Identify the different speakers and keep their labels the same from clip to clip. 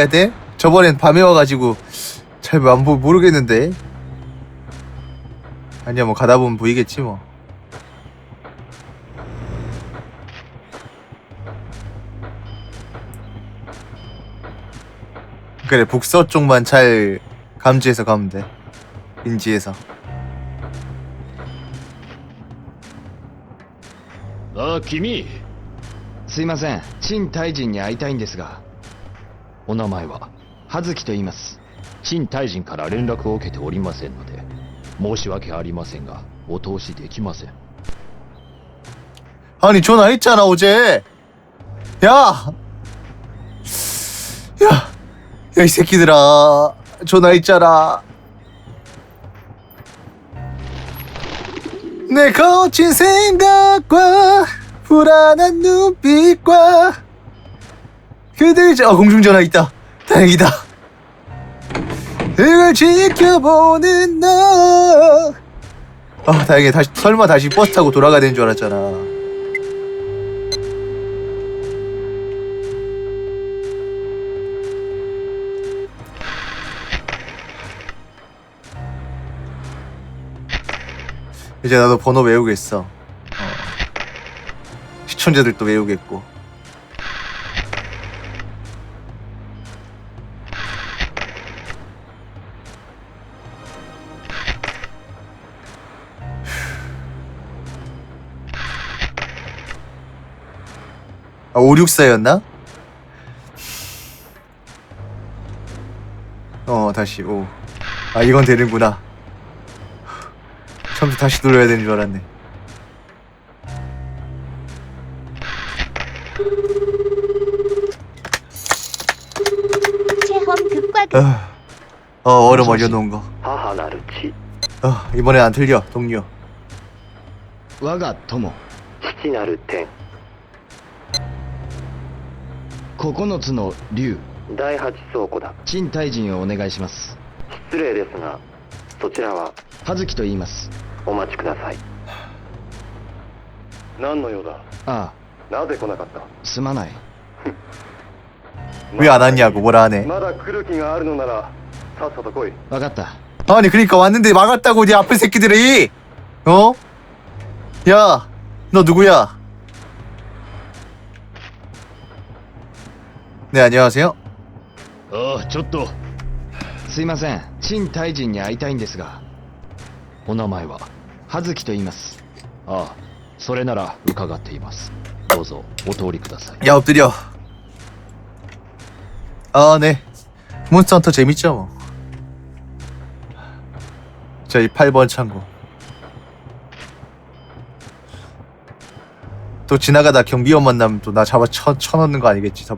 Speaker 1: 해야 돼? 저번엔 밤에 와가지고 잘 안 보 모르겠는데. 아니야 뭐 가다 보면 보이겠지 뭐. 그래 북서 쪽만 잘 감지해서 가면 돼. 인지해서.
Speaker 2: ああ君
Speaker 3: すいません陳大臣に会いたいんですが お名前は葉月と言います
Speaker 2: 陳大臣から連絡を受けておりませんので申し訳ありませんがお通しできません
Speaker 1: 아니 전화했잖아 어제. 야, 야, 야 이 새끼들아 전화했잖아. 내 거친 생각과 불안한 눈빛과 저 어, 공중전화 있다. 다행이다. 그걸 지켜보는 너. 아 다행이다. 다시 설마 다시 버스 타고 돌아가야 되는 줄 알았잖아. 이제 나도 번호 외우겠어. 어. 시청자들도 외우겠고. 아, 564였나? 어, 다시 5. 아, 이건 되는구나. 처음부터 다시 눌러야 되는 줄 알았네.
Speaker 4: 체험 극과 극
Speaker 1: 아, 어, 얼음 얼려놓은 거.
Speaker 5: 母なる地
Speaker 1: 어, 이번엔 안 틀려, 동료.
Speaker 3: 我が友
Speaker 5: 父なる天
Speaker 3: 9つの竜
Speaker 5: 第八倉庫だ
Speaker 3: 陳大臣をお願いします
Speaker 5: 失礼ですがそちらは
Speaker 3: 葉月と言います
Speaker 5: お待ちください何の用だ
Speaker 3: あ
Speaker 5: なぜ来なかった
Speaker 3: あすまない
Speaker 1: 왜 안 왔냐고, 뭐라 하네.
Speaker 5: まだ来る気があるのならさっさと来い
Speaker 3: 分かった
Speaker 1: 아니, 그니까 왔는데 막았다고, 네 앞에 새끼들이! 어? 야, 너 누구야? 네, 안녕하세요.
Speaker 2: ああちょっと
Speaker 3: すいません陳大臣に会いたいんですが
Speaker 2: お名前は
Speaker 3: 葉月と言います
Speaker 2: ああそれなら伺っていますどうぞお通りください
Speaker 1: 야, 엎드려. 아, 네. 몬스터 헌터 재밌죠, 뭐. 저희 8번 창고. 또 지나가다 경비원 만나면 또 나 잡아 쳐, 쳐넣는 거 아니겠지? 더-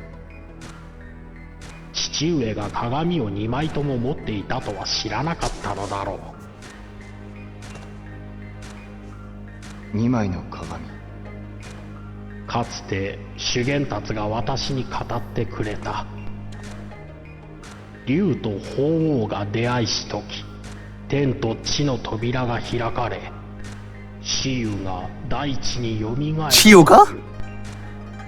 Speaker 6: 父上が鏡を2枚とも持っていたとは知らなかったのだろう
Speaker 3: 2枚の鏡
Speaker 6: かつて修験達が私に語ってくれた竜と鳳凰が出会いし時天と地の扉が開かれ雌雄が大地によみがえる
Speaker 1: 치요가?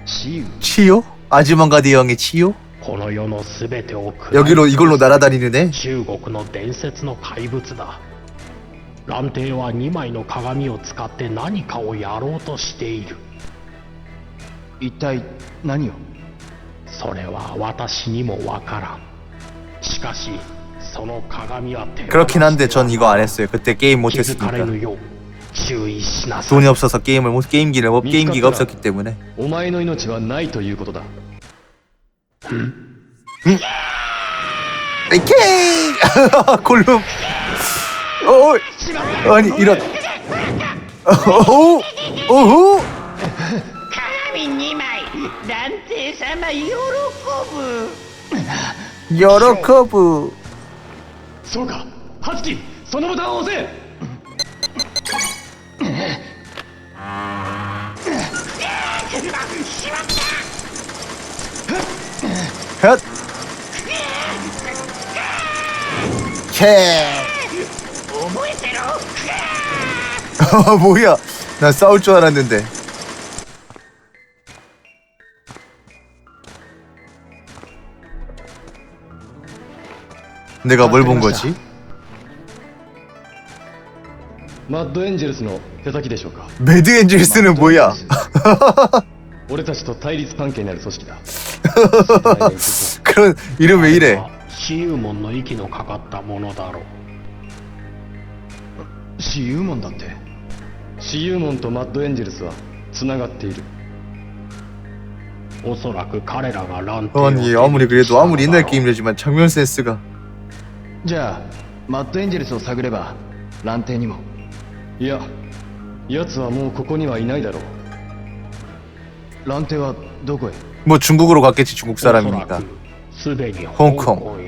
Speaker 3: 雌雄
Speaker 1: 치요? 아즈만가 대왕의 치요?
Speaker 6: この世の全てを食らい
Speaker 1: 여기로 이걸로 날아다니는 애?
Speaker 6: 中国の伝説の怪物だ蘭亭は2枚の鏡を使って何かをやろうとしている
Speaker 3: 一体何を
Speaker 6: それは私にもわからんしかしその鏡は手放
Speaker 1: 그렇긴 한데
Speaker 6: して
Speaker 1: 전 이거 안 했어요. 그때 게임
Speaker 6: 気づかれ
Speaker 1: 못했으니까.
Speaker 6: ぬよう注意しなさい
Speaker 1: 돈이 없어서 게임을 못 게임기를 못 게임기가 없었기 때문에.
Speaker 3: お前の命はないということだ
Speaker 1: 이케이 골룸. 어, 아니 이런. 어후, 어후.
Speaker 7: 鏡2枚蘭亭様喜ぶ
Speaker 1: 여러 커브.
Speaker 6: そうか葉月
Speaker 3: そのボタンを押せ
Speaker 1: 캐!
Speaker 7: 覚えてろ
Speaker 1: 어, 뭐야? 난 싸울 줄 알았는데. 내가 뭘 본 거지?
Speaker 3: マッドエンジェルスの手先でしょうか
Speaker 1: 매드 엔젤스는 뭐야?
Speaker 3: 俺たちと対立関係にある組織だ
Speaker 1: 그런 이름 왜 이래?
Speaker 6: 死幽門の息のかかったものだろう
Speaker 3: 死幽門だって死幽門とマッドエンジェルスはつながっている
Speaker 6: おそらく彼らが乱帝を
Speaker 1: 아니 아무리 그래도 아무리 옛날 게임이라지만 장면 센스가
Speaker 3: じゃあマッドエンジェルスを探れば乱帝にもいや奴はもうここにはいないだろう乱帝はどこへ
Speaker 1: 뭐 중국으로 갔겠지 중국
Speaker 6: おそら
Speaker 1: 사람이니까
Speaker 6: くすでに香
Speaker 1: 홍콩
Speaker 6: 港へ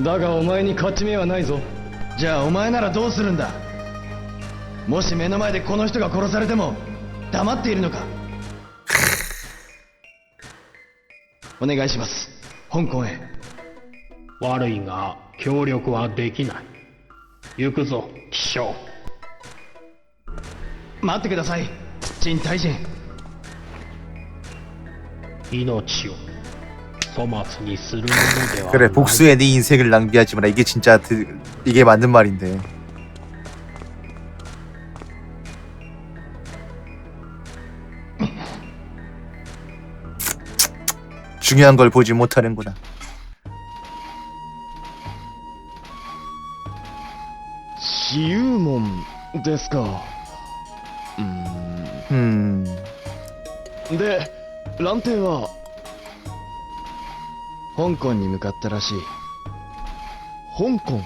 Speaker 3: だがお前に勝ち目はないぞ。じゃあお前ならどうするんだ？もし目の前でこの人が殺されても黙っているのか？お願いします。香港へ。
Speaker 6: 悪いが協力はできない。行くぞ気象。
Speaker 3: 待ってください陳大臣
Speaker 6: 命を
Speaker 1: 그래
Speaker 6: ない
Speaker 1: 복수에 네 인생을 낭비하지 마라 이게 진짜 드, 이게 맞는 말인데 중요한 걸 보지 못하는구나
Speaker 3: 死幽門ですかう
Speaker 1: 음
Speaker 3: ーんで蘭帝は 香港に向かったらしい香港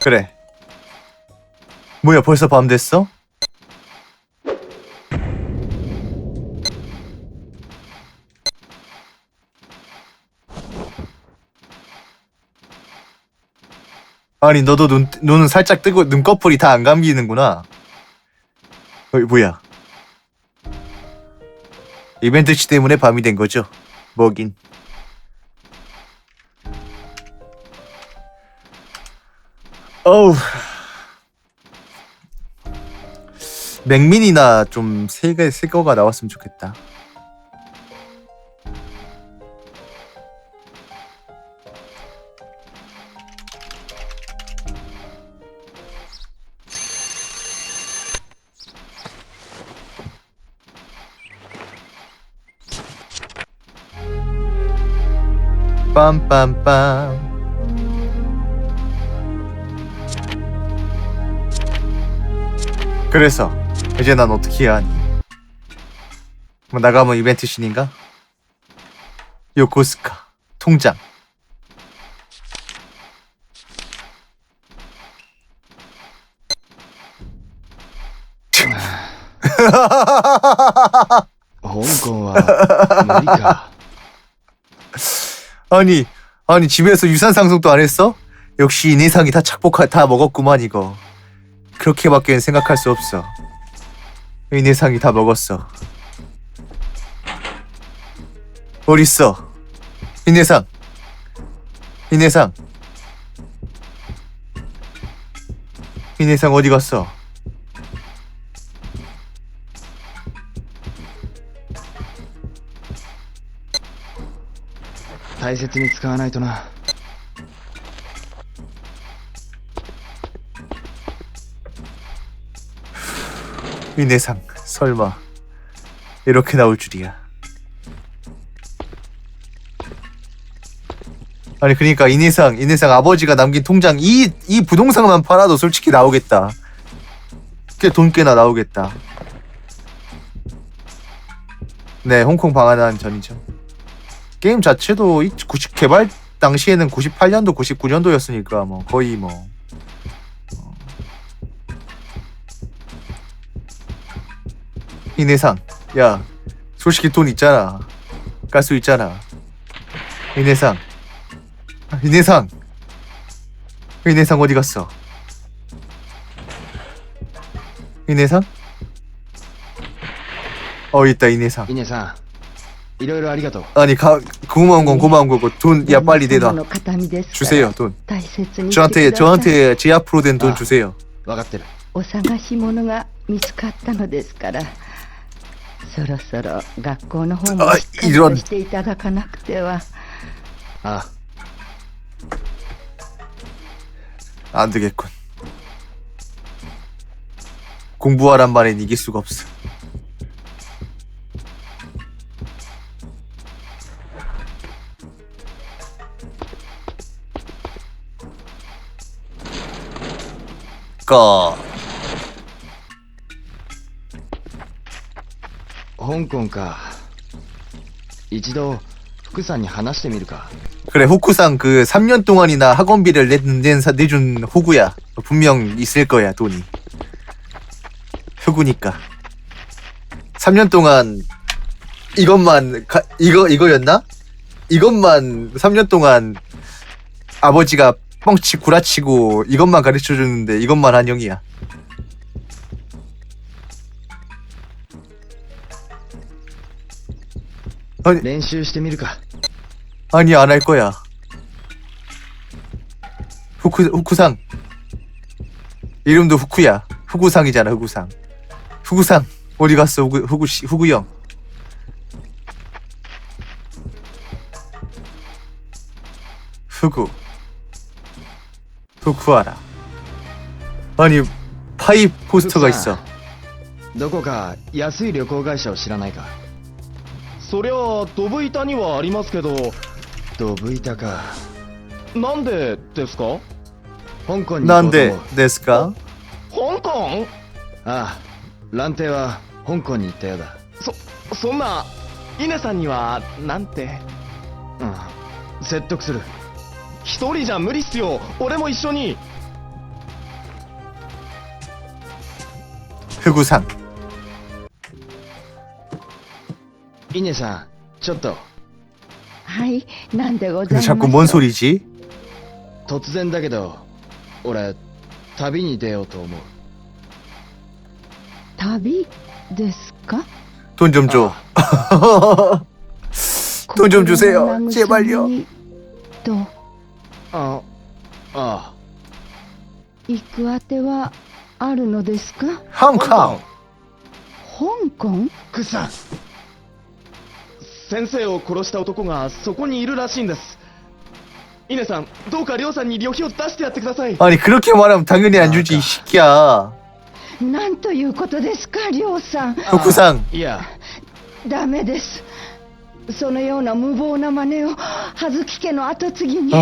Speaker 1: 그래 뭐야 벌써 밤 됐어? 아니 너도 눈 눈은 살짝 뜨고 눈꺼풀이 다 안 감기는구나. 어 뭐야? 이벤트치 때문에 밤이 된 거죠? 뭐긴. 어우. 맥민이나 좀 새가 새 거가 나왔으면 좋겠다. 빰빰빰. 그래서 이제 난 어떻게 해야 하니? 뭐 나가면 이벤트 신인가? 요코스카 통장
Speaker 3: 아. 홍콩와 아메리카
Speaker 1: 아니 아니 집에서 유산 상속도 안 했어? 역시 내상이 다 착복하 다 먹었구만 이거. 그렇게밖에 생각할 수 없어. 이 내상이 다 먹었어. 어딨어? 내상. 이 내상 어디 갔어
Speaker 3: 大切に使わないとな
Speaker 1: 이 내상 설마 이렇게 나올 줄이야 아니 그러니까 인해상 인해상 아버지가 남긴 통장 이 이 부동산만 팔아도 솔직히 나오겠다. 꽤 돈 꽤나 나오겠다. 네, 홍콩 방한한 전이죠. 게임 자체도 90 개발 당시에는 98년도, 99년도였으니까 뭐 거의 뭐 어. 이내상. 야 솔직히 돈 있잖아. 갈 수 있잖아. 이내상. 이내상. 이내상 어디 갔어? 이내상? 어 있다 이내상.
Speaker 3: 이내상. いろいろありがとう
Speaker 1: 아니 가 고마운 건 고마운 거고 돈 야 빨리
Speaker 4: 旦那
Speaker 1: 내놔
Speaker 4: 様の形見ですから
Speaker 1: 주세요 돈
Speaker 4: 大切にして
Speaker 1: 저한테
Speaker 4: ください
Speaker 1: 저한테 제 앞으로 된 돈
Speaker 3: 아.
Speaker 1: 주세요
Speaker 3: 分かってる
Speaker 4: お探し物が見つかったのですからそろそろ学校の方も
Speaker 1: あ
Speaker 4: しっかり
Speaker 1: いろん
Speaker 4: としていただかなくては
Speaker 3: あ
Speaker 1: 안 되겠군 공부하란 말엔 이길 수가 없어 까
Speaker 3: 香港か一度福さんに話してみるか
Speaker 1: 그래 후쿠상 그 3년 동안이나 학원비를 낸, 낸 사, 내준 후구야 분명 있을 거야 돈이 후구니까 3년 동안 이것만 가, 이거 이거였나? 이것만 3년 동안 아버지가 뻥치 구라치고 이것만 가르쳐 주는데 이것만 한영이야 아니
Speaker 3: 練習してみるか
Speaker 1: 아니 안 할 거야. 후쿠 후쿠상 이름도 후쿠야. 후구상이잖아 후구상. 후구상 어디 갔어 후구 후구 씨 후구 형. 후구 후쿠하라. 아니 파이 포스터가 있어.
Speaker 3: どこか安い旅行会社を知らないか
Speaker 8: そりゃドブ板にはありますけど
Speaker 3: ドブ板か
Speaker 8: なんでですか
Speaker 3: 香港に行こうと
Speaker 1: 난데
Speaker 3: 思う
Speaker 1: 데스까?
Speaker 8: 香港
Speaker 3: ああ蘭亭は香港に行ったようだ
Speaker 8: そそんな稲さんにはなんて
Speaker 3: うん説得する
Speaker 8: 一人じゃ無理っすよ俺も一緒に
Speaker 1: 후구상
Speaker 3: 稲さんちょっと
Speaker 4: はいなんでござい
Speaker 1: 근데
Speaker 4: ます
Speaker 1: 자꾸 뭔 소리지?
Speaker 3: 突然だけど俺旅に出ようと思う
Speaker 4: 旅ですか
Speaker 1: 돈 좀 줘. 돈 좀 주세요.
Speaker 4: 心の慰め
Speaker 1: 제발요.
Speaker 4: にと
Speaker 3: ああ
Speaker 4: 行くあてはあるのですか
Speaker 1: 홍콩.
Speaker 4: 香港
Speaker 3: クさん
Speaker 8: 先生を殺した男がそこにいるらしいんです稲さんどうか亮さんに旅費を出してやってください
Speaker 1: 아니 그렇게 말하면 당연히 안 주지 이 새끼야.
Speaker 4: なんということですかりょうさん
Speaker 1: 후쿠상
Speaker 3: いや
Speaker 4: ダメですそのような無謀な真似を葉月家の跡継ぎに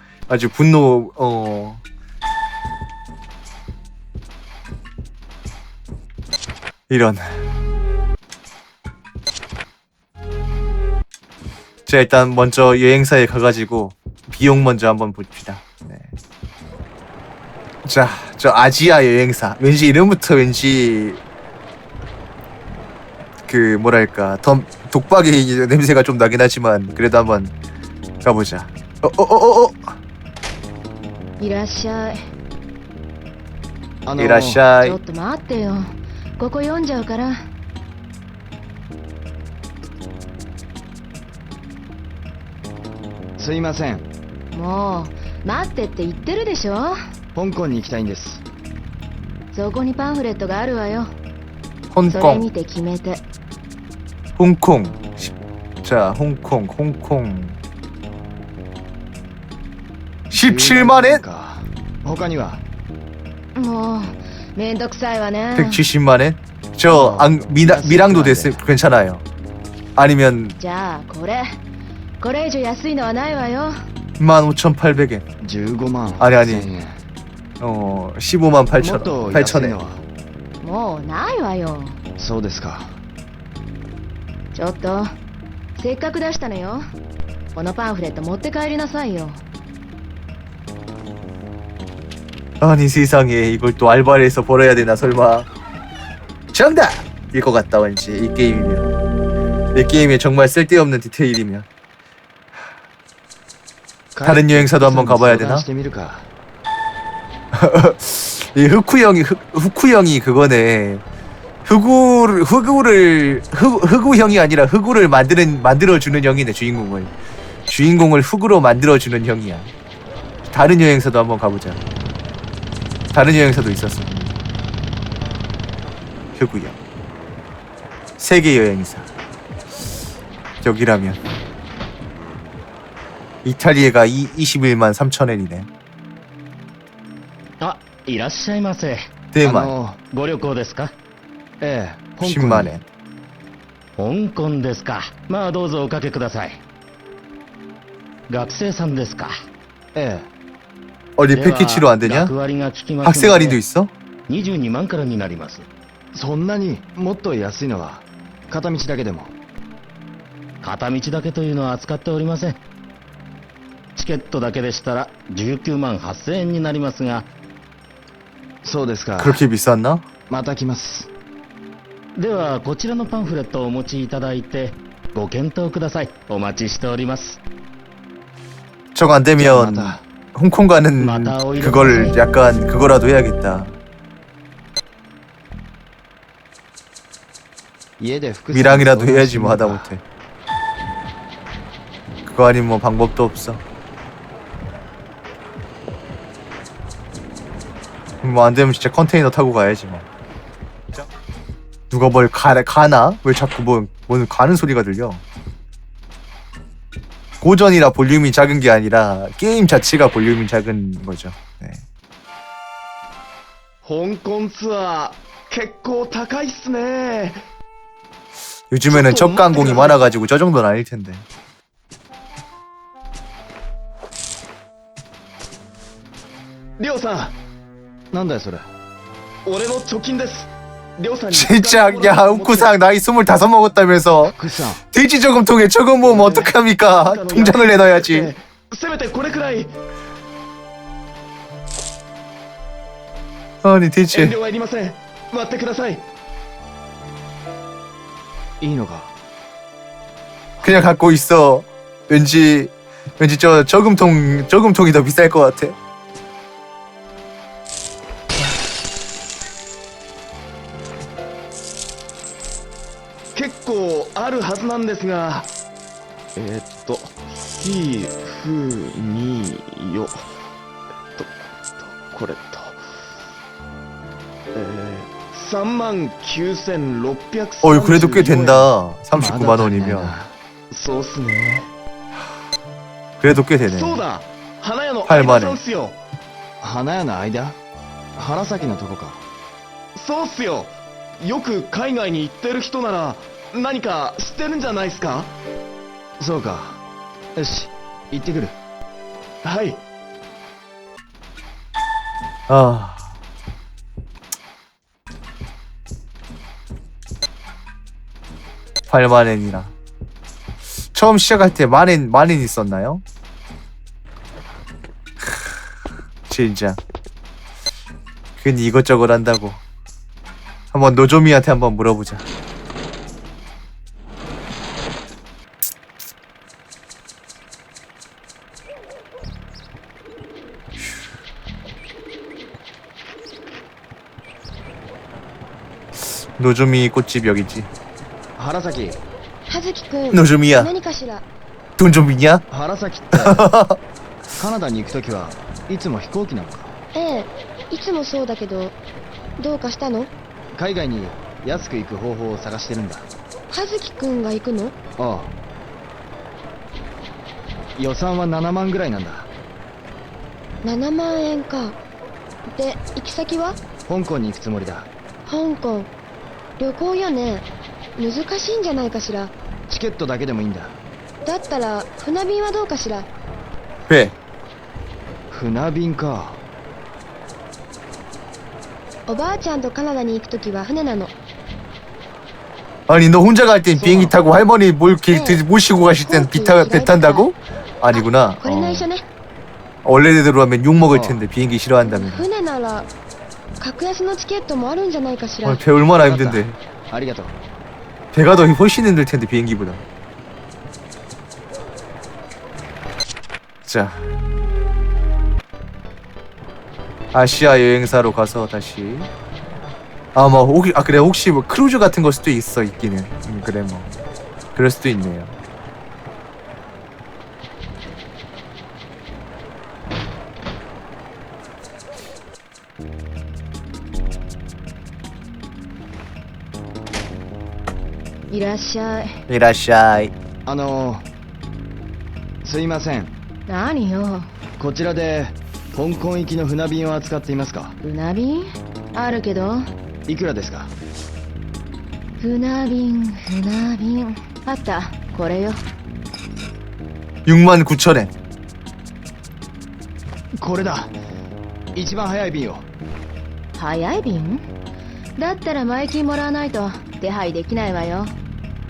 Speaker 1: 아주 분노 어 이런 자 일단 먼저 여행사에 가가지고 비용 먼저 한번 봅시다 네. 자, 저 아지아 여행사. 왠지 이름부터 왠지 그 뭐랄까 덤 독박의 냄새가 좀 나긴 하지만 그래도 한번 가보자. 어, 어, 어, 어, 어.
Speaker 4: いらっしゃい。
Speaker 3: あのー、
Speaker 1: いらっしゃい。
Speaker 4: ちょっと待ってよ。ここ読んじゃうから。
Speaker 3: すいません。
Speaker 4: もう、待ってって言ってるでしょ？
Speaker 8: 香港に行きたいんです。
Speaker 4: そこにパンフレットがあるわよ。香港。
Speaker 1: それ
Speaker 4: 見て決めて。
Speaker 1: 香港。じゃあ、香港、香港。 17만 엔?
Speaker 8: か他には
Speaker 4: もうめんどくさいわね
Speaker 1: 170만 엔? 저 앙, 미나, 미랑도 됐을 괜찮아요 아니면
Speaker 4: じゃあこれこれ以上安いのはないわよ
Speaker 1: 15,800엔
Speaker 8: 15万
Speaker 1: あれあれ
Speaker 8: 1000円
Speaker 1: 어 15만
Speaker 8: もっ
Speaker 1: 8천
Speaker 8: と
Speaker 1: 원
Speaker 8: 安い
Speaker 1: 8천
Speaker 8: の
Speaker 1: 엔
Speaker 8: は
Speaker 4: もうないわよ
Speaker 8: そうですか
Speaker 4: ちょっとせっかく出したのよこのパンフレット持って帰りなさいよ
Speaker 1: 아니 세상에. 이걸 또 알바를 해서 벌어야 되나 설마. 정답! 일 것 같다 왠지. 이 게임이면. 이 게임에 정말 쓸데없는 디테일이면. 다른 여행사도 한번 가봐야 되나? 이 흑우 형이 흑, 흑우 형이 그거네. 흑우 흑우를 흑, 흑우 형이 아니라 흑우를 만드는 만들어주는 형이네 주인공을. 주인공을 흑으로 만들어주는 형이야. 다른 여행사도 한번 가보자. 다른 여행사도 있었어 흑우 형 세계 여행사 여기라면 이탈리아가 이, 21만 3천엔이네
Speaker 6: あいらっしゃいませ
Speaker 8: あ
Speaker 1: 대만
Speaker 8: の
Speaker 6: ご旅行ですか
Speaker 8: ええ香港に
Speaker 1: 10만 엔
Speaker 6: 香港ですかまあどうぞおかけください学生さんですか
Speaker 8: え
Speaker 1: 어 디
Speaker 6: では
Speaker 1: 패키지로 안 되냐?
Speaker 6: 学割が効きますの
Speaker 1: 학생
Speaker 6: で
Speaker 1: 할인도 있어?
Speaker 6: 22万からになります
Speaker 8: えそんなにもっと安いのは片道だけでも
Speaker 6: 片道だけというのは扱っておりませんチケットだけでしたら19万8000円になりますが
Speaker 8: そうですか
Speaker 1: 그렇게 비쌌나?
Speaker 8: また来ます
Speaker 6: ではこちらのパンフレットをお持ちいただいてご検討くださいお待ちしております
Speaker 1: 저거 안
Speaker 8: じゃあま
Speaker 1: 되면
Speaker 8: た
Speaker 1: 홍콩 가는 그걸 약간 그거라도 해야겠다. 미랑이라도 해야지 뭐 하다 못해. 그거 아니면 뭐 방법도 없어. 뭐 안 되면 진짜 컨테이너 타고 가야지 뭐. 누가 뭘 가, 가나? 왜 자꾸 뭐, 뭐 가는 소리가 들려? 고전이라 볼륨이 작은 게 아니라 게임 자체가 볼륨이 작은 거죠. 네.
Speaker 8: 香港ツアー結構高いっすね
Speaker 1: 요즘에는
Speaker 8: 저도
Speaker 1: 저가 항공이
Speaker 8: 엄마가-
Speaker 1: 많아가지고 저 정도는 아닐 텐데.
Speaker 8: りょうさんなんだよそれ俺の貯金ですりょうさんに
Speaker 1: 진짜 야 우쿠상 나이 25 먹었다면서
Speaker 8: 福さん
Speaker 1: 돼지 저금통에 저금 모으면 어떡합니까? 통장을 내놔야지.
Speaker 8: せめてこれくらい
Speaker 1: 아니
Speaker 8: 遠
Speaker 1: 대체
Speaker 8: 慮はいりません待ってくださいいいのか
Speaker 1: 그냥 갖고 있어. 왠지 왠지 저 저금통 저금통이 더 비쌀 것 같아.
Speaker 8: あるはずなんですがえー、っと「ひふみよ」えっとこれとえー、3万9600
Speaker 1: 어이 그래도 꽤 된다. 39만 원이면
Speaker 8: そうっすね
Speaker 1: 그래도 꽤 되네.
Speaker 8: そうだ花屋の
Speaker 1: はい
Speaker 8: 相田さんっすよ花屋の間原崎のとこかそうっすよよく海外に行ってる人なら 何か知ってるんじゃないっすかそうかよし行ってくるはい
Speaker 1: 아. 팔만엔이나 처음 시작할 때 만엔 만엔 있었나요? 진짜. 괜히 이것저것 한다고. 한번 노조미한테 한번 물어보자. 노조미 꽃집 여기지.
Speaker 8: 原崎
Speaker 4: 葉月くん
Speaker 1: 노조미야.
Speaker 4: 何かしら
Speaker 1: 돈 좀 있냐?
Speaker 8: 原崎って
Speaker 3: カナダに行くときはいつも飛行機なのか
Speaker 9: ええいつもそうだけどどうかしたの
Speaker 3: 海外に安く行く方法を探してるんだ
Speaker 9: 葉月くんが行くの
Speaker 3: ああ予算は7万ぐらいなんだ
Speaker 9: 7万円かで行き先は
Speaker 3: 香港に行くつもりだ
Speaker 9: 香港 旅行よね難しいんじゃないかしら
Speaker 3: チケットだけでもいいんだ
Speaker 9: だったら船便はどうかしら
Speaker 1: 배
Speaker 3: 船便か
Speaker 9: おばあちゃんとカナダに行く時は船なの
Speaker 1: 아니 너 혼자 갈 땐 비행기 타고 할머니 몰 길, 들- 모시고 가실 땐 비 타, 배 탄다고? 아니구나
Speaker 9: これ内緒ね
Speaker 1: 어. 원래대로 하면 욕 먹을 텐데 비행기 싫어한다면
Speaker 9: 船なら 格安のチケットもあるんじゃないかしら
Speaker 1: 어, 배 얼마나 힘든데
Speaker 3: ありがとう
Speaker 1: 배가 더 훨씬 힘들 텐데 비행기보다 자 아시아 여행사로 가서 다시 아뭐 혹시 아 그래 혹시 뭐 크루즈 같은 걸 수도 있어 있기는 음, 그래 뭐 그럴 수도 있네요
Speaker 9: いらっしゃい。
Speaker 1: いらっしゃい。
Speaker 3: あのすいません。
Speaker 9: 何よ。
Speaker 3: こちらで香港行きの船便を扱っていますか？
Speaker 9: 船便？あるけど。
Speaker 3: いくらですか？
Speaker 9: 船便船便。あった。これよ。
Speaker 1: 6 9千円
Speaker 3: これだ。一番早い便を
Speaker 9: 早い便？だったら前金もらわないと手配できないわよ。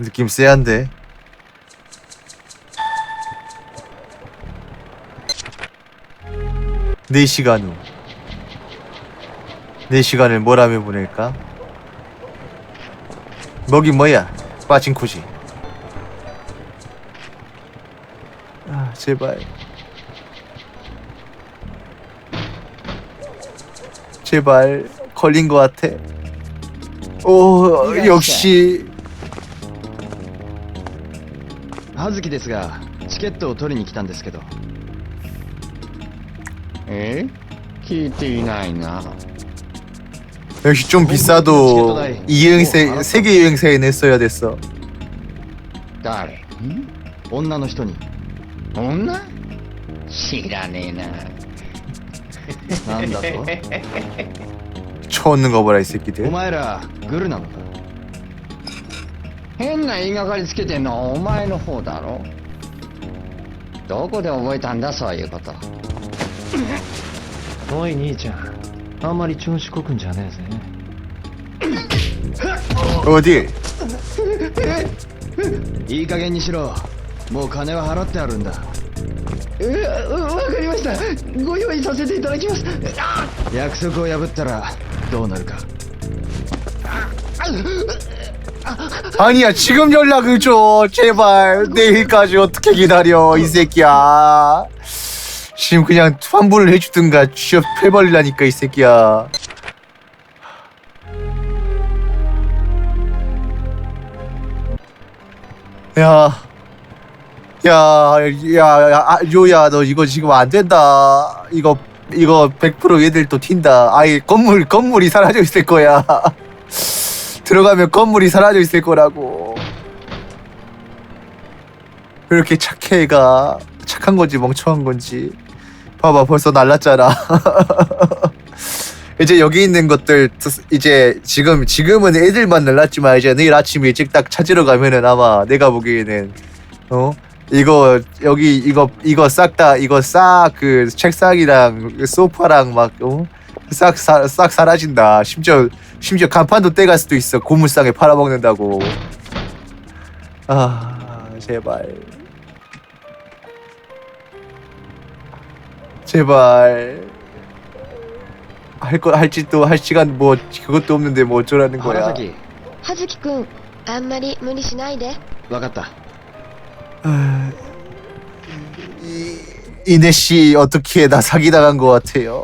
Speaker 1: 느낌 쎄한데 네시간 후. 4시간을 뭘 하며 보낼까? 먹이 뭐야? 빠진 코지. 아, 제발. 제발 걸린 것 같아. 오 역시
Speaker 3: 葉月ですがチケットを取りに来たんですけど
Speaker 2: え聞いていないな
Speaker 1: 역시 좀 비싸도 이 여행사 세계 여행사에 냈어야 됐어.
Speaker 2: 誰
Speaker 3: 女の人に
Speaker 2: 女知らねえな
Speaker 3: なんだと
Speaker 1: 쳐오는 거 봐라 이
Speaker 3: お
Speaker 1: 새끼들.
Speaker 3: 前らグルなのか
Speaker 2: 変な言いがかりつけてんのはお前の方だろ。どこで覚えたんだそういうこと。
Speaker 8: おい兄ちゃんあんまり調子こくんじゃねえぜ。
Speaker 1: 어 디?
Speaker 3: いい加減にしろ。もう金は払ってあるんだ。
Speaker 2: わかりました。ご用意させていただきます。
Speaker 3: 約束を破ったらどうなるか
Speaker 1: 아니야 지금 연락을 줘 제발 내일까지 어떻게 기다려 이 새끼야. 지금 그냥 환불을 해주든가 취업 해버리라니까 이 새끼야. 야. 야, 야, 야, 아, 요야, 너 이거 지금 안 된다. 이거, 이거 100% 얘들 또 튄다. 아예 건물, 건물이 사라져 있을 거야. 들어가면 건물이 사라져 있을 거라고. 왜 이렇게 착해, 애가. 착한 건지 멍청한 건지. 봐봐, 벌써 날랐잖아. 이제 여기 있는 것들, 이제 지금, 지금은 애들만 날랐지만, 이제 내일 아침 일찍 딱 찾으러 가면은 아마 내가 보기에는, 어? 이거, 여기, 이거, 이거 싹 다, 이거 싹 그 책상이랑 그 소파랑 막, 어? 싹, 사, 싹 사라진다. 심지어, 심지어 간판도 떼갈 수도 있어. 고물상에 팔아먹는다고. 아, 제발. 제발. 할 거 할 짓도 할 시간 뭐 그것도 없는데 뭐 어쩌라는
Speaker 8: 原
Speaker 1: 거야.
Speaker 8: 崎
Speaker 4: 葉月くんあんまり無理しないで
Speaker 8: 分かった
Speaker 1: 아, 이, 이네 씨 어떻게 나 사기 당한 것 같아요.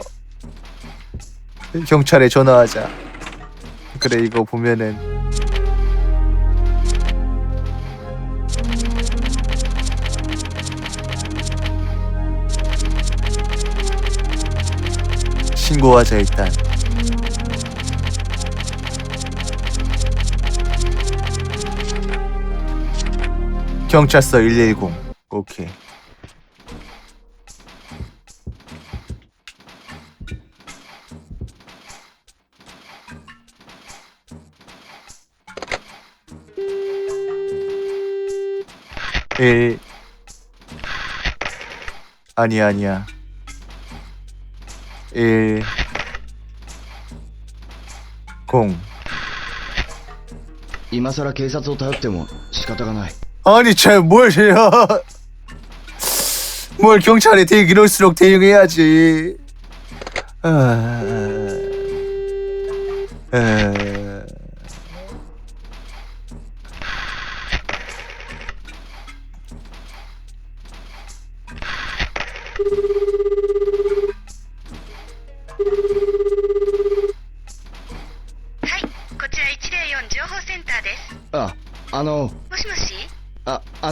Speaker 1: 경찰에 전화하자. 그래 이거 보면은 신고하자 일단. 경찰서 110. 오케이. 일 아니야 아니야 일 공
Speaker 8: 今さら警察を頼っても仕方がない
Speaker 1: 아니 쟤뭘 해요 뭘 경찰에 대이럴수록 대응해야지 아... 아...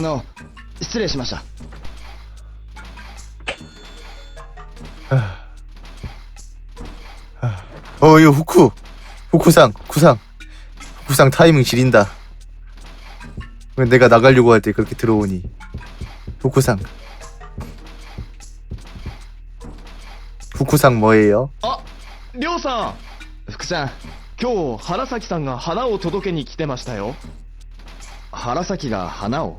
Speaker 8: ああの失礼しました
Speaker 1: 어 이거 후쿠 후쿠상 후쿠상 후쿠상 타이밍 지린다 왜 내가 나가려고 할 때 그렇게 들어오니 후쿠상 후쿠상 뭐예요?
Speaker 8: ありょうさん福さん今日原崎さんが花を届けに来てましたよ原崎が花を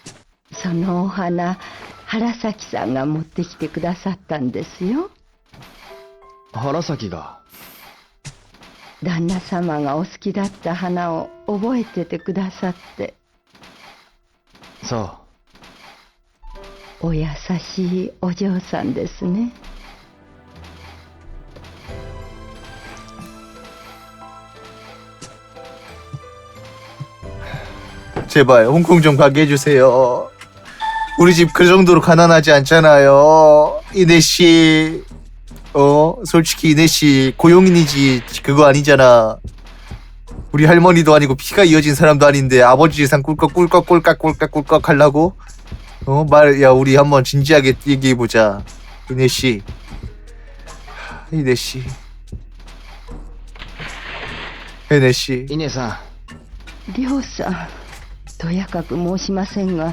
Speaker 10: そのお花原崎さんが持ってきてくださったんですよ
Speaker 8: 原崎が
Speaker 10: 旦那様がお好きだった花を覚えててくださって
Speaker 8: そう
Speaker 10: お優しいお嬢さんですね
Speaker 1: 제발 홍콩 좀 가게 해주세요. 우리 집 그 정도로 가난하지 않잖아요. 이네 씨, 어 솔직히 이네 씨 고용인이지 그거 아니잖아. 우리 할머니도 아니고 피가 이어진 사람도 아닌데 아버지 재산 꿀꺽 꿀꺽 꿀꺽 꿀꺽 꿀꺽 하려고? 어 말 야 우리 한번 진지하게 얘기해 보자. 이네 씨, 이네 씨, 이네 씨.
Speaker 8: 稲さ
Speaker 10: りょうさんとやかく申しませんが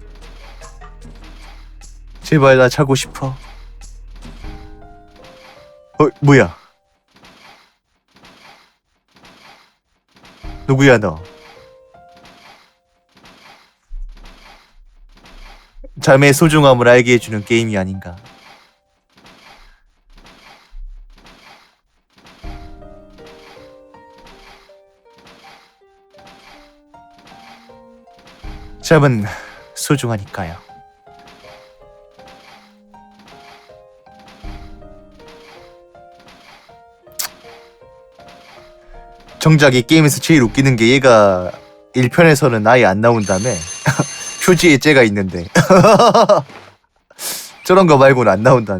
Speaker 1: 제발 나 자고 싶어 어 뭐야 누구야 너? 잠의 소중함을 알게 해주는 게임이 아닌가. 잠은 소중하니까요. 정작 이 게임에서 제일 웃기는 게 얘가 1편에서는 아예 안 나온 다음에 표지에 째가 있는데. 저런 거 말고는 안 나온다며